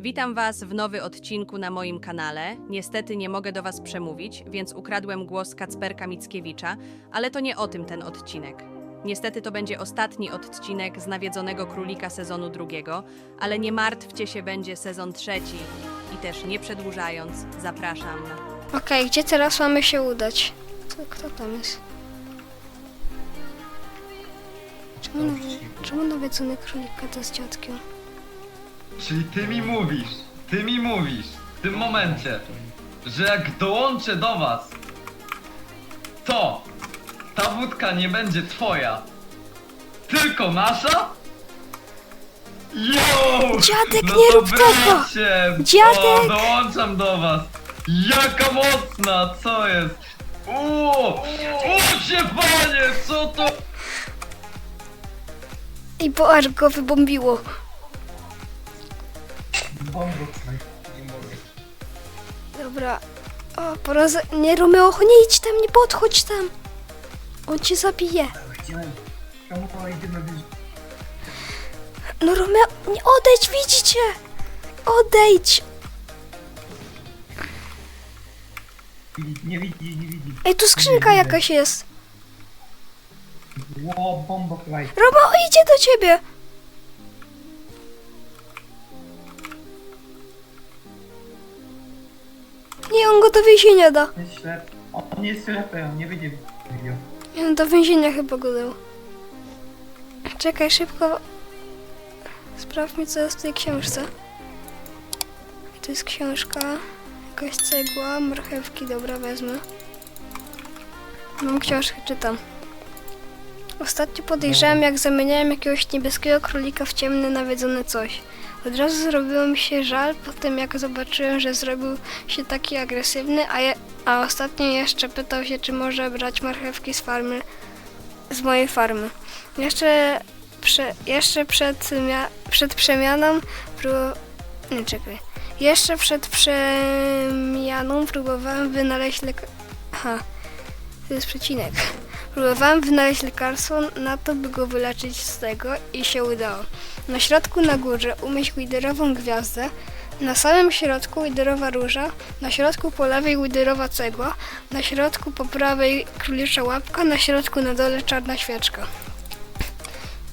Witam Was w nowy odcinku na moim kanale. Niestety nie mogę do Was przemówić, więc ukradłem głos Kacperka Mickiewicza, ale to nie o tym ten odcinek. Niestety to będzie ostatni odcinek z Nawiedzonego Królika sezonu drugiego, ale nie martwcie się, będzie sezon trzeci. I też nie przedłużając, zapraszam. Okej, gdzie teraz mamy się udać? Co, kto tam jest? Czemu, nawie, czemu nawiedzony królik gada z dziadkiem? Czyli ty mi mówisz, ty mi mówisz w tym momencie, że jak dołączę do was, to ta wódka nie będzie twoja, tylko nasza? Yo! Dziadek, no nie to rób tego! Dziadek! O, dołączam do was! Jaka mocna, co jest? O się panie, co to? I bo aż go wybombiło. Dobra. O, poroz... Nie, Romeo, nie idź tam, nie podchodź tam. On cię zabije. Chciałem. Czemu to idziemy? No Romeo, nie odejdź, widzicie? Odejdź. Nie widzi, nie widzi. Ej, tu skrzynka jakaś jest. Ło, bombo kraj. Romeo, idzie do ciebie. Nie, on go do więzienia da. Jest ślep. On jest ślepy, on nie widzi. Widział. Nie, no do więzienia chyba go dał. Czekaj, szybko. Sprawdź mi, co jest w tej książce. To jest książka. Jakaś cegła, marchewki, dobra, wezmę. Mam książkę, czytam. Ostatnio podejrzewałem, jak zamieniałem jakiegoś niebieskiego królika w ciemny, nawiedzony coś. Od razu zrobiło mi się żal, potem jak zobaczyłem, że zrobił się taki agresywny, a, je, a ostatnio jeszcze pytał się, czy może brać marchewki z farmy, z mojej farmy. Jeszcze, prze, jeszcze przed, mia, przed przemianą próbowałem... Nie, czekaj. Jeszcze przed przemianą próbowałem wynaleźć lek... Aha, to jest przecinek. Próbowałem wynaleźć lekarstwo na to, by go wyleczyć z tego i się udało. Na środku na górze umieść widerową gwiazdę, na samym środku widerowa róża, na środku po lewej widerowa cegła, na środku po prawej królicza łapka, na środku na dole czarna świeczka.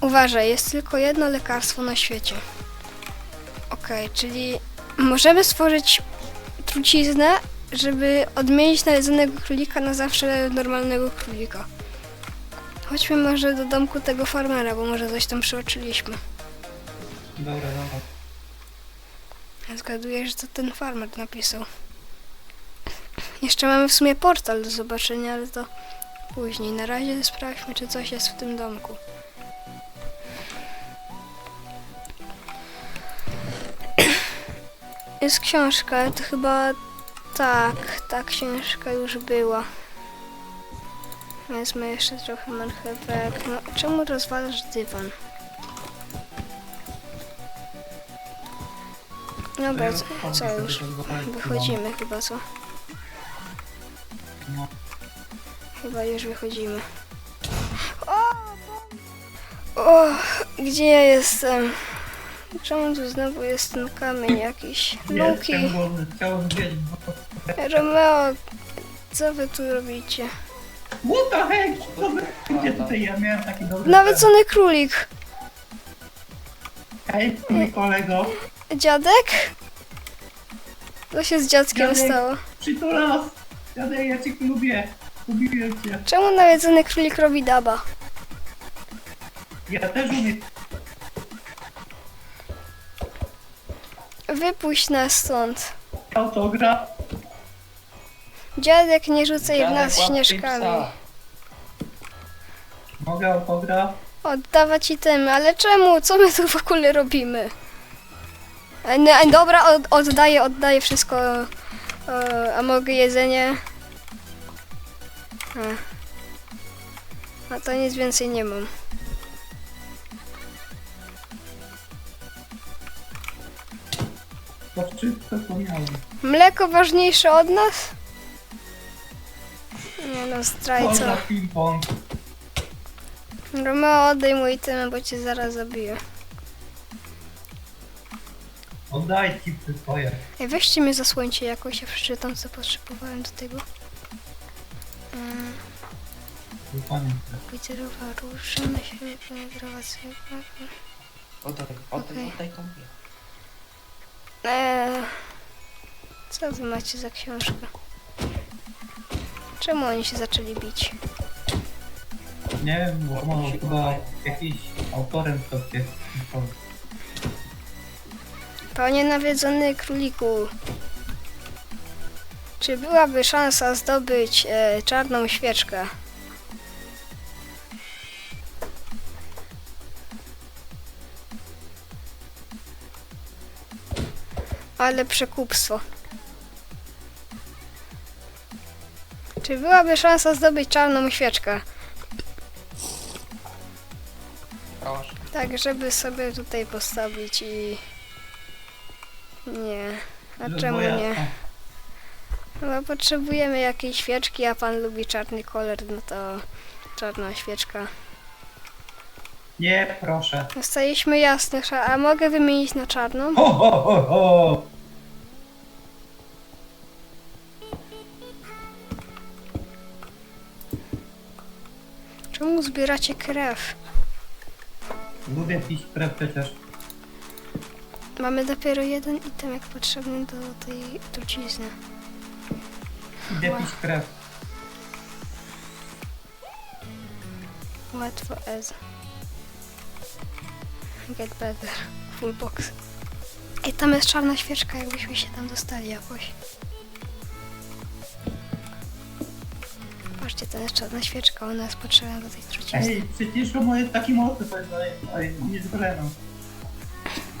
Uważaj, jest tylko jedno lekarstwo na świecie. Okej, czyli możemy stworzyć truciznę, żeby odmienić nawiedzonego królika na zawsze normalnego królika. Chodźmy może do domku tego farmera, bo może coś tam przeoczyliśmy. Dobra, dobra. Ja zgaduję, że to ten farmer napisał. Jeszcze mamy w sumie portal do zobaczenia, ale to później. Na razie sprawdźmy, czy coś jest w tym domku. Jest książka, ale to chyba tak, ta książka już była. Wezmę jeszcze trochę marchewek. No, czemu rozwalasz dywan? Dobra, co, co już? Wychodzimy chyba, co? No. Chyba już wychodzimy. O! o! Gdzie ja jestem? Czemu tu znowu jest ten kamień jakiś? Luki! Romeo, co wy tu robicie? What the heck? Co wy Gdzie tutaj ja miałem taki dobry... Nawiedzony królik! Hej, mój kolego. Dziadek? Co się z dziadkiem Dziadek. stało? Przytulas. Dziadek, ja cię lubię. Lubiłem cię. Czemu nawiedzony królik robi daba? Ja też umiem. Wypuść nas stąd. Autograf. Dziadek, nie rzucaj w nas śnieżkami. Mogę autograf? Oddawać itemy, ale czemu? Co my tu w ogóle robimy? E, nie, e, dobra, od, oddaję, oddaję wszystko. E, a mogę jedzenie? A to nic więcej nie mam. To wszystko co miałem. Mleko ważniejsze od nas? Nie no, Co zdrajca. za ping-pong. Romeo, oddaj mu itemy, bo cię zaraz zabiję. Od daj tipsy swoje. Ej, weźcie mnie zasłońcie jakoś, ja przeczytam co potrzebowałem do tego. Mm, Dokładnie. Literowa róża, na siebie penetrowacja. Oddaj, oddaj, Okej. oddaj tą mnie. Eee, co wy macie za książkę? Czemu oni się zaczęli bić? Nie wiem, bo no, chyba jakiś autorem to jest. Panie nawiedzony króliku, czy byłaby szansa zdobyć e, czarną świeczkę? Ale przekupstwo. Czy byłaby szansa zdobyć czarną świeczkę? Proszę. Tak, żeby sobie tutaj postawić i... Nie. A czemu nie? No bo potrzebujemy jakiejś świeczki, a pan lubi czarny kolor, no to czarna świeczka. Nie, proszę. Dostaliśmy jasny, sza- a mogę wymienić na czarną? Ho, ho, ho, ho! Czemu zbieracie krew? Lubię pić krew przecież. Mamy dopiero jeden item jak potrzebny do tej trucizny. Idę pić krew. Łatwo as. Get better. Full box. Ej, tam jest czarna świeczka, jakbyśmy się tam dostali jakoś. Patrzcie, to jest czarna świeczka, ona jest potrzebna do tej trucizny. Ej, przecież to moje taki mocny to jest, ale- ale nie zbroją.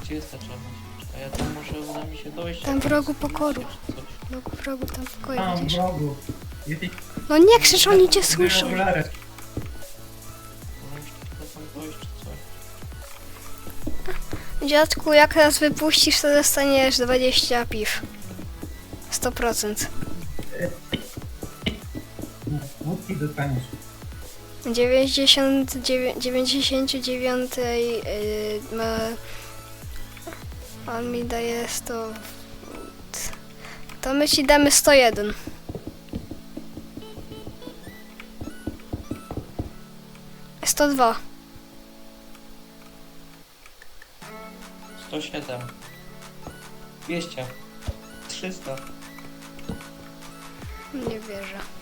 Gdzie jest ta czarna świeczka? Ja tam może uda mi się dojść. Tam w rogu pokoju. Czy coś. Wrogu, wrogu, tam w pokoju Tam, w widzisz. rogu. Jesteś No nie krzycz, oni cię słyszą. coś. Dziadku, jak nas wypuścisz, to dostaniesz 20 piw. 100%. Wódki dostaniesz. 99, 99 yy, ma... On mi daje 100... To my ci damy 101. Sto dwa. 107. 200. 300. Nie wierzę.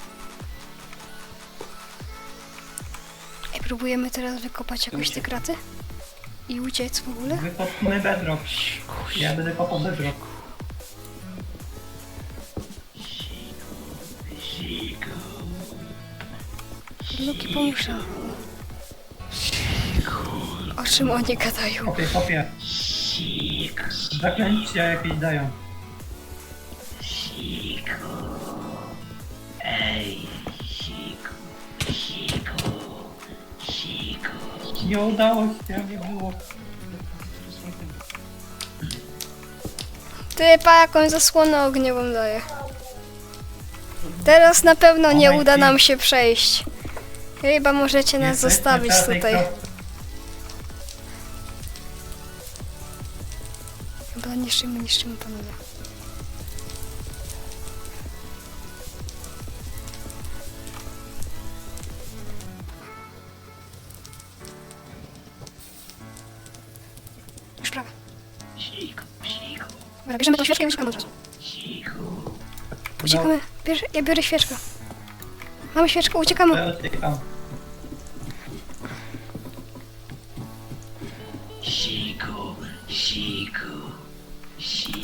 Ej, próbujemy teraz wykopać jakoś te kraty? I uciec w ogóle? Wykopmy bedrock. Ja będę kopał bedrock. Luki, pomóż nam. O czym oni gadają? Kopie, kopie. Zaklęcia jakieś dają. Nie udało się, nie było. Ty pa jakąś zasłonę ogniową daje. Teraz na pewno nie uda nam się przejść. Chyba możecie nas Jesteśmy zostawić w tutaj. kropce. Chyba niszczymy, niszczymy panowie. Dobra, bierzemy tą świeczkę i uciekamy od razu. Uciekamy. Bierz, ja biorę świeczkę. Mamy świeczkę, uciekamy. Ja uciekam.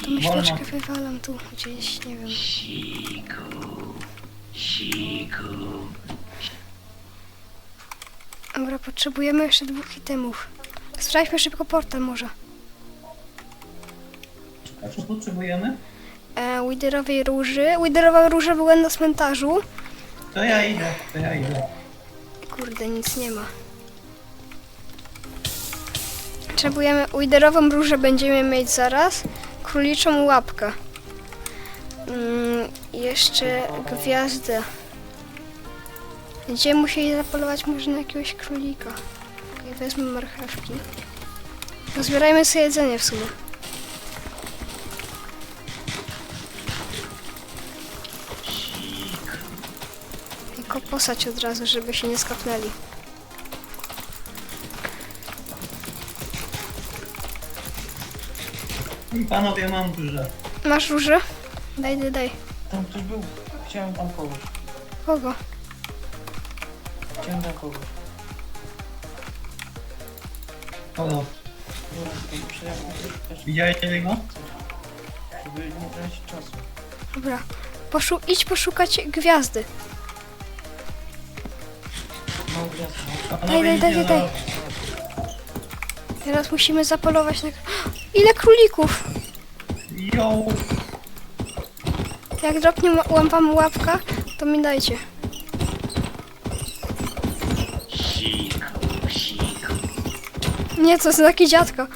To my Wolno. świeczkę wywalam tu gdzieś, nie wiem. Dobra, potrzebujemy jeszcze dwóch itemów. Sprawdźmy szybko portal może. A co potrzebujemy? E, Widerowej róży. Widerowa róża była na cmentarzu. To ja idę, to ja idę. Kurde, nic nie ma. Potrzebujemy Widerową różę będziemy mieć zaraz. Króliczą łapkę. Mm, jeszcze gwiazdę. Będziemy musieli zapolować może na jakiegoś królika. Okay, wezmę marchewki. Zbierajmy sobie jedzenie w sumie. Posać od razu, żeby się nie skapnęli. Panowie, mam duże. Masz róże? Daj, daj, daj. Tam ktoś był. Chciałem tam kogoś. Kogo? Chciałem tam kogoś. Kogo? Dobra, to przynajmniej też Widzieliście go? żeby nie tracić czasu. Dobra. Poszu idź poszukać gwiazdy. Daj, daj, daj, na- Teraz musimy zapolować na... Ile królików? Jo! Jak dropnie wam łapka, to mi dajcie. Nie, to jest taki dziadko.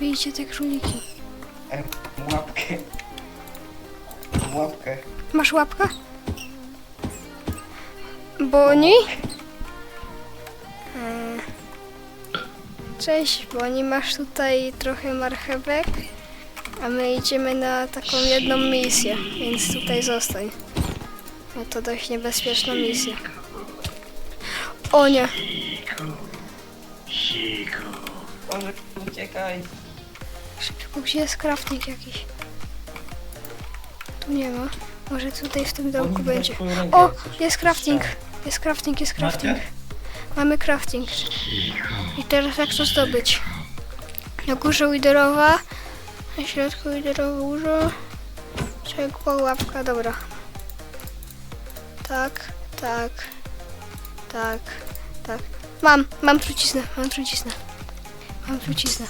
Bijcie te króliki. Łapkę. Łapkę. Masz łapkę? Boni? Mm. Cześć, Boni. Masz tutaj trochę marchewek, a my idziemy na taką jedną misję, więc tutaj zostań. No to dość niebezpieczna misja. O nie, Boże, uciekaj. Szybko, gdzie jest crafting jakiś? Tu nie ma. Może tutaj w tym domku będzie. O, jest crafting. Jest crafting, jest crafting. Mamy crafting. I teraz jak to zdobyć? Na górze widerowa, na środku widerowa dużo. Czekła łapka, dobra. Tak, tak, tak, tak. Mam, mam truciznę, mam truciznę. Mam truciznę.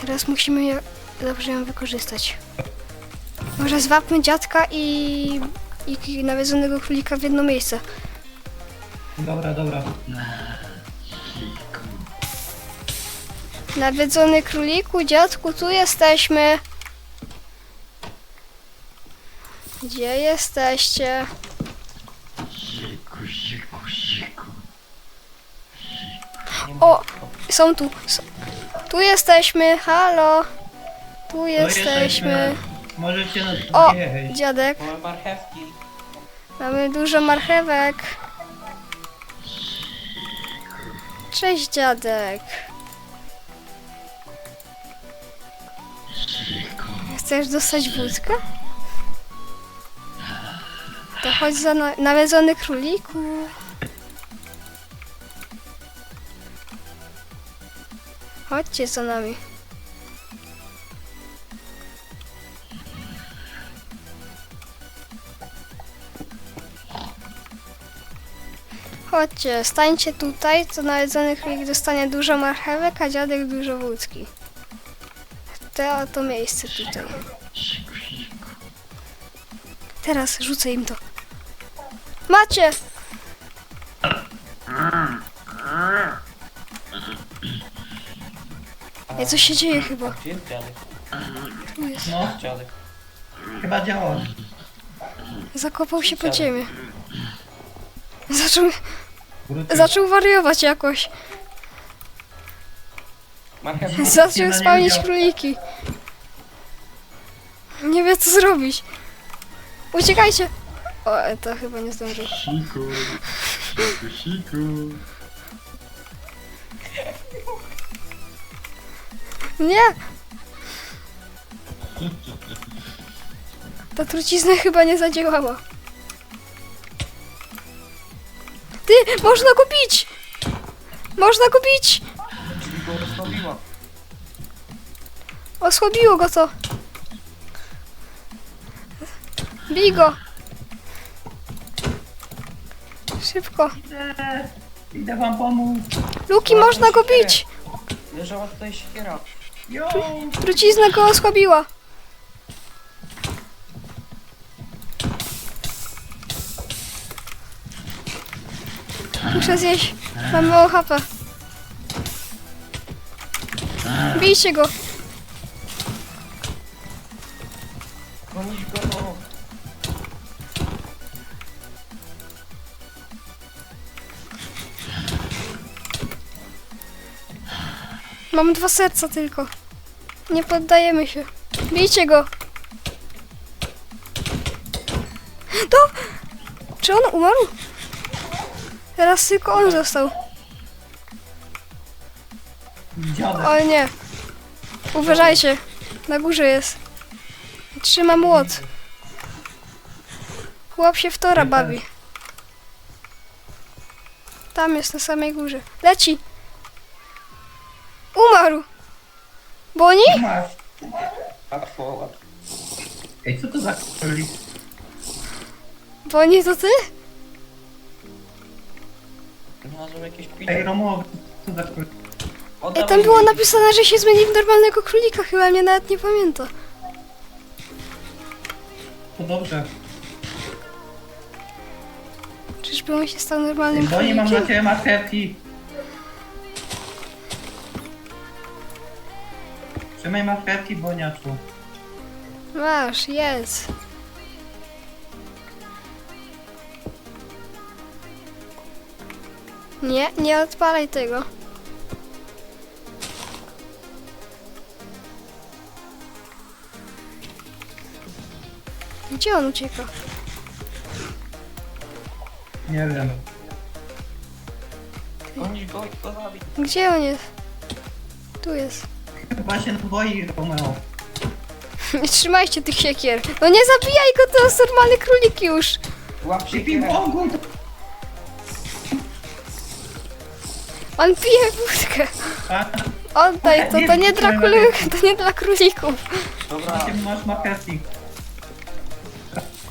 Teraz musimy dobrze ją wykorzystać. Może zwapmy dziadka i, i nawiedzonego królika w jedno miejsce. Dobra, dobra. Nawiedzony króliku, dziadku, tu jesteśmy. Gdzie jesteście? O, są tu. Tu jesteśmy, halo. Tu To jesteśmy. Możecie na O, dziadek. Mamy marchewki. Mamy dużo marchewek. Cześć, dziadek. Chcesz dostać wódkę? To chodź za na- nawiedzony króliku. Chodźcie za nami. Chodźcie, stańcie tutaj, to nawiedzony królik dostanie dużo marchewek, a dziadek dużo wódki. To oto miejsce tutaj. Teraz rzucę im to. Macie! Ej, coś się dzieje chyba. Jest dziadek? Tu jest. No, Dziadek. chyba działa. Zakopał się pod ziemię. Zaczął, Wrócił. zaczął wariować jakoś. Zaczął widział. króliki. Nie wie co zrobić. Uciekajcie! O, to chyba nie zdążył. Siku, siku, siku. Nie! Ta trucizna chyba nie zadziałała. Ty! Można bić! Można bić! Czyli go rozbawiła. Osłabiło go to. Bij go! Szybko. Idę, idę wam pomóc. Luki, można go bić! Leżała tutaj siekiera. Trucizna go osłabiła. Muszę zjeść. Mam mało HP. Bijcie go. Mam dwa serca tylko. Nie poddajemy się. Bijcie go. To! Czy on umarł? Teraz tylko on został. Dziadek. O nie. Uważajcie. Na górze jest. Trzyma młot. Chłop się w tora bawi. Tam jest na samej górze. Leci. Umarł. Boni? Masz. Łatwo, łatwo. Ej, co to za królik? Boni to ty? Znalazłem jakieś Ej, picie. Romo, co za? Ej, tam było napisane, że się zmieni w normalnego królika. Chyba mnie nawet nie pamięta. To dobrze. Czyżby on się stał normalnym Bo nie mam dla królikiem? ciebie marchewki. Trzymaj marchewki, boniaczu. Masz, jest. Nie, nie odpalaj tego. Gdzie on ucieka? Nie wiem. Gonić go i go zabić. Gdzie on jest? Tu jest. Chyba się boi Romeo. Nie trzymajcie tych siekier. No nie zabijaj go, to jest normalny królik już. Łap się ping-pongu to... On pije wódkę. A, Oddaj to, to nie dla królików, to nie dla królików. Dobra, Ty masz marchewki.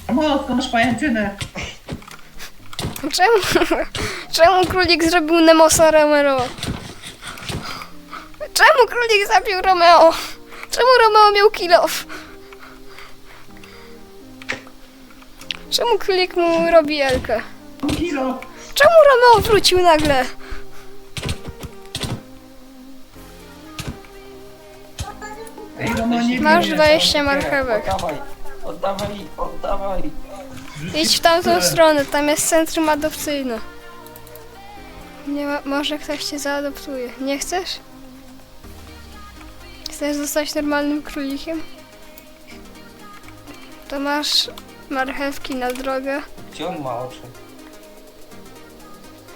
Romo, to masz pajęczynę. Czemu, czemu królik zrobił Nemosa Romeo? Czemu królik zabił Romeo? Czemu Romeo miał kill off? Czemu królik mu robi Elkę? Kilo. Czemu Romeo wrócił nagle? Ej, Romo, nie Masz bij. 20 marchewek. Oddawaj, oddawaj, oddawaj. Idź w tamtą stronę, tam jest centrum adopcyjne. Nie ma, może ktoś cię zaadoptuje. Nie chcesz? Chcesz zostać normalnym królikiem? To masz marchewki na drogę. Gdzie on ma oczy?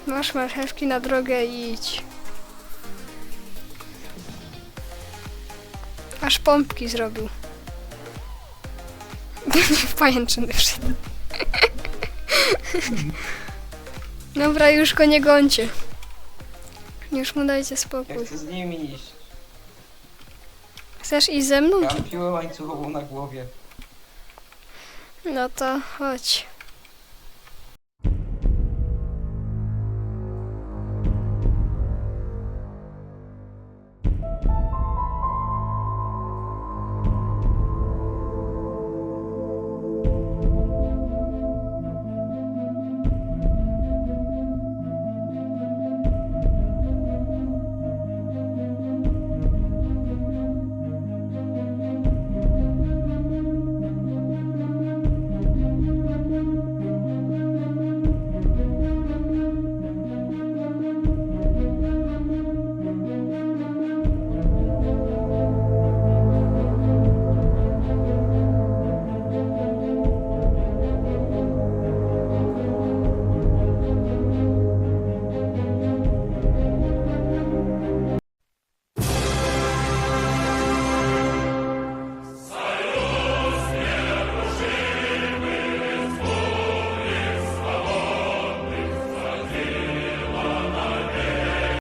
Masz marchewki na drogę i idź. Aż pompki zrobił. w pajęczyny wszedł. Dobra, już go nie gońcie. Już mu dajcie Ja spokój. chcę z nimi iść. Chcesz iść ze mną? Mam piłę łańcuchową na głowie. No to chodź.